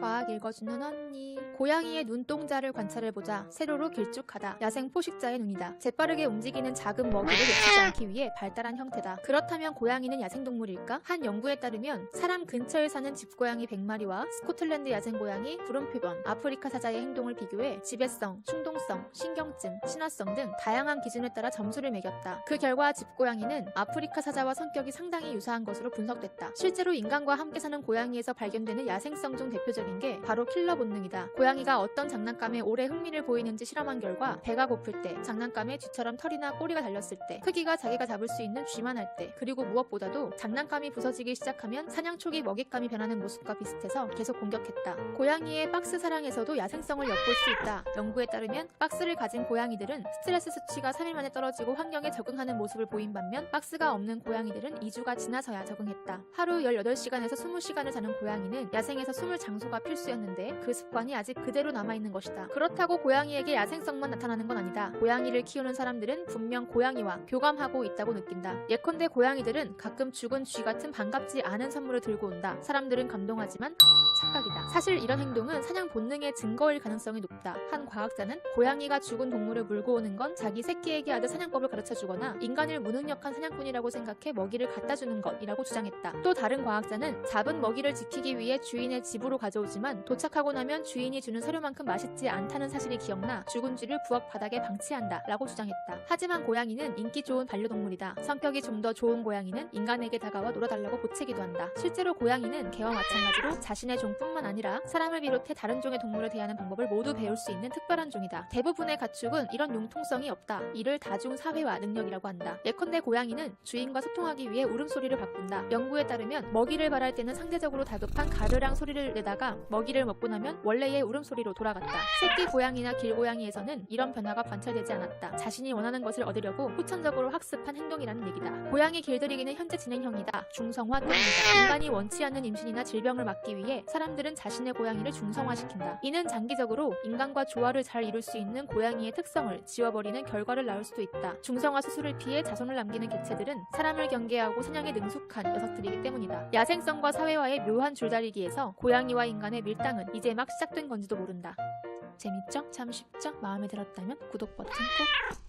과학 읽어주는 언니. 고양이의 눈동자를 관찰해보자. 세로로 길쭉하다. 야생 포식자의 눈이다. 재빠르게 움직이는 작은 먹이를 놓치지 않기 위해 발달한 형태다. 그렇다면 고양이는 야생동물일까? 한 연구에 따르면 사람 근처에 사는 집고양이 100마리와 스코틀랜드 야생고양이, 구름표범, 아프리카 사자의 행동을 비교해 지배성, 충동성, 신경증, 친화성 등 다양한 기준에 따라 점수를 매겼다. 그 결과 집고양이는 아프리카 사자와 성격이 상당히 유사한 것으로 분석됐다. 실제로 인간과 함께 사는 고양이에서 발견되는 야생성 중 대표적인 게 바로 킬러 본능이다. 고양이가 어떤 장난감에 오래 흥미를 보이는지 실험한 결과 배가 고플 때, 장난감에 쥐처럼 털이나 꼬리가 달렸을 때, 크기가 자기가 잡을 수 있는 쥐만 할 때, 그리고 무엇보다도 장난감이 부서지기 시작하면 사냥 초기 먹잇감이 변하는 모습과 비슷해서 계속 공격했다. 고양이의 박스 사랑에서도 야생성을 엿볼 수 있다. 연구에 따르면 박스를 가진 고양이들은 스트레스 수치가 3일 만에 떨어지고 환경에 적응하는 모습을 보인 반면 박스가 없는 고양이들은 2주가 지나서야 적응했다. 하루 18시간에서 20시간을 자는 고양이는 야생에서 숨을 장소가 필수였는데 그 습관이 아직 그대로 남아있는 것이다. 그렇다고 고양이에게 야생성만 나타나는 건 아니다. 고양이를 키우는 사람들은 분명 고양이와 교감하고 있다고 느낀다. 예컨대 고양이들은 가끔 죽은 쥐 같은 반갑지 않은 선물을 들고 온다. 사람들은 감동하지만 착각이다. 사실 이런 행동은 사냥 본능의 증거일 가능성이 높다. 한 과학자는 고양이가 죽은 동물을 물고 오는 건 자기 새끼에게 하듯 사냥법을 가르쳐 주거나 인간을 무능력한 사냥꾼이라고 생각해 먹이를 갖다 주는 것이라고 주장했다. 또 다른 과학자는 잡은 먹이를 지키기 위해 주인의 집으로 가져오지 만 도착하고 나면 주인이 주는 사료만큼 맛있지 않다는 사실이 기억나 죽은 쥐를 부엌 바닥에 방치한다 라고 주장했다. 하지만 고양이는 인기 좋은 반려동물이다. 성격이 좀 더 좋은 고양이는 인간에게 다가와 놀아달라고 보채기도 한다. 실제로 고양이는 개와 마찬가지로 자신의 종뿐만 아니라 사람을 비롯해 다른 종의 동물을 대하는 방법을 모두 배울 수 있는 특별한 종이다. 대부분의 가축은 이런 융통성이 없다. 이를 다중 사회화 능력이라고 한다. 예컨대 고양이는 주인과 소통하기 위해 울음소리를 바꾼다. 연구에 따르면 먹이를 발할 때는 상대적으로 다급한 가르랑 소리를 내다가 먹이를 먹고 나면 원래의 울음소리로 돌아갔다. 새끼 고양이나 길고양이에서는 이런 변화가 관찰되지 않았다. 자신이 원하는 것을 얻으려고 후천적으로 학습한 행동이라는 얘기다. 고양이 길들이기는 현재 진행형이다. 중성화 또입니다. 인간이 원치 않는 임신이나 질병을 막기 위해 사람들은 자신의 고양이를 중성화시킨다. 이는 장기적으로 인간과 조화를 잘 이룰 수 있는 고양이의 특성을 지워버리는 결과를 낳을 수도 있다. 중성화 수술을 피해 자손을 남기는 개체들은 사람을 경계하고 사냥에 능숙한 녀석들이기 때문이다. 야생성과 사회와의 묘한 줄다리기에서 고양이와 인 간의 밀당은 이제 막 시작된 건지도 모른다. 재밌죠? 참 쉽죠? 마음에 들었다면 구독 버튼 꼭